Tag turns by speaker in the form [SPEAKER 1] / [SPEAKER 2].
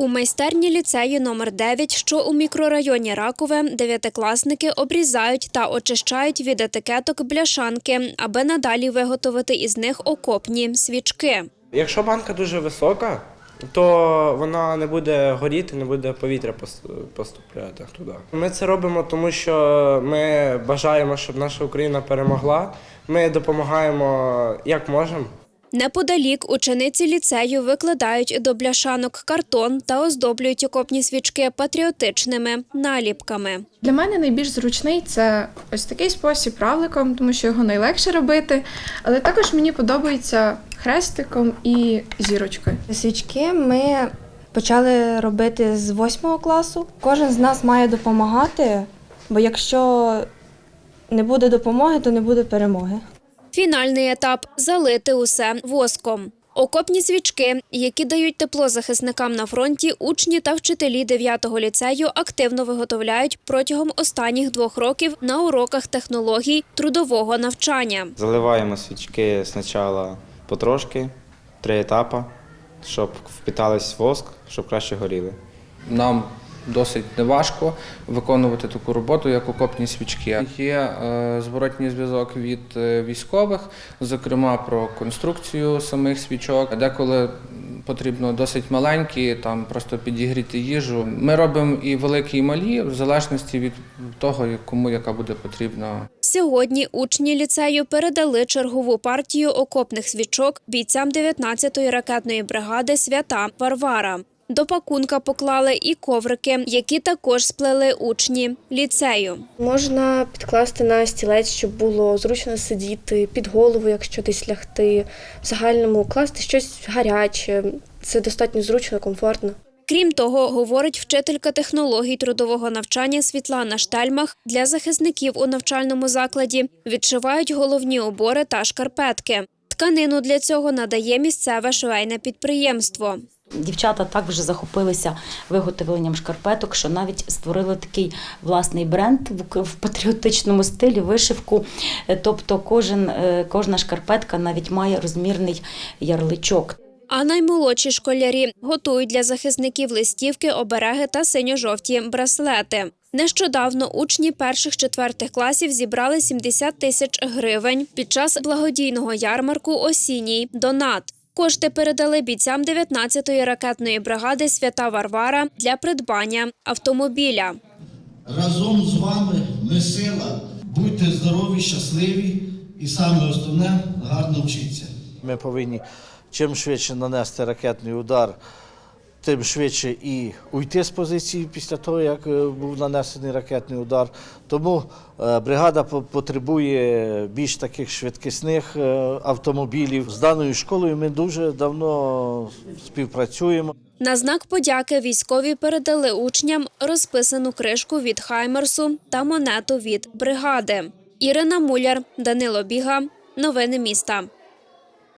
[SPEAKER 1] У майстерні ліцею номер 9, що у мікрорайоні Ракове, дев'ятикласники обрізають та очищають від етикеток бляшанки, аби надалі виготовити із них окопні свічки.
[SPEAKER 2] Якщо банка дуже висока, то вона не буде горіти, не буде повітря пос- поступляти туди. Ми це робимо, тому що ми бажаємо, щоб наша Україна перемогла. Ми допомагаємо як можемо.
[SPEAKER 1] Неподалік учениці ліцею викладають до бляшанок картон та оздоблюють окопні свічки патріотичними наліпками.
[SPEAKER 3] Для мене найбільш зручний це ось такий спосіб равликом, тому що його найлегше робити. Але також мені подобається хрестиком і зірочкою.
[SPEAKER 4] Свічки ми почали робити з восьмого класу. Кожен з нас має допомагати, бо якщо не буде допомоги, то не буде перемоги.
[SPEAKER 1] Фінальний етап залити усе воском. Окопні свічки, які дають тепло захисникам на фронті, учні та вчителі 9-го ліцею активно виготовляють протягом останніх двох років на уроках технологій трудового навчання.
[SPEAKER 5] Заливаємо свічки спочатку потрошки, три етапи, щоб впітались воск, щоб краще горіли.
[SPEAKER 6] Нам досить неважко виконувати таку роботу, як окопні свічки. Є е, зворотній зв'язок від е, військових, зокрема про конструкцію самих свічок. Деколи потрібно досить маленькі, там просто підігріти їжу. Ми робимо і великі, і малі, в залежності від того, кому яка буде потрібна
[SPEAKER 1] Сьогодні учні ліцею передали чергову партію окопних свічок бійцям 19-ї ракетної бригади Свята Варвара. До пакунка поклали і коврики, які також сплели учні ліцею.
[SPEAKER 7] Можна підкласти на стілець, щоб було зручно сидіти, під голову, якщо десь лягти, в загальному класти щось гаряче. Це достатньо зручно, комфортно.
[SPEAKER 1] Крім того, говорить вчителька технологій трудового навчання Світлана Штельмах, для захисників у навчальному закладі відшивають головні убори та шкарпетки. Тканину для цього надає місцеве швейне підприємство.
[SPEAKER 8] Дівчата так вже захопилися виготовленням шкарпеток, що навіть створили такий власний бренд в- патріотичному стилі, вишивку. Е, Тобто кожен, е, кожна шкарпетка навіть має розмірний ярличок.
[SPEAKER 1] А наймолодші школярі готують для захисників листівки, обереги та синьо-жовті браслети. Нещодавно учні перших-четвертих класів зібрали 70 тисяч гривень під час благодійного ярмарку Осінній Донат. Кошти передали бійцям 19-ї ракетної бригади Свята Варвара для придбання автомобіля.
[SPEAKER 9] Разом з вами ми сила. Будьте здорові, щасливі і саме основне гарно вчіться.
[SPEAKER 10] Ми повинні чим швидше нанести ракетний удар, тим швидше і уйти з позиції після того, як е, був нанесений ракетний удар. Тому е, бригада потребує більш таких швидкісних е, автомобілів. З даною школою ми дуже давно співпрацюємо.
[SPEAKER 1] На знак подяки військові передали учням розписану кришку від Хаймерсу та монету від бригади. Ірина Муляр, Данило Біга. Новини міста.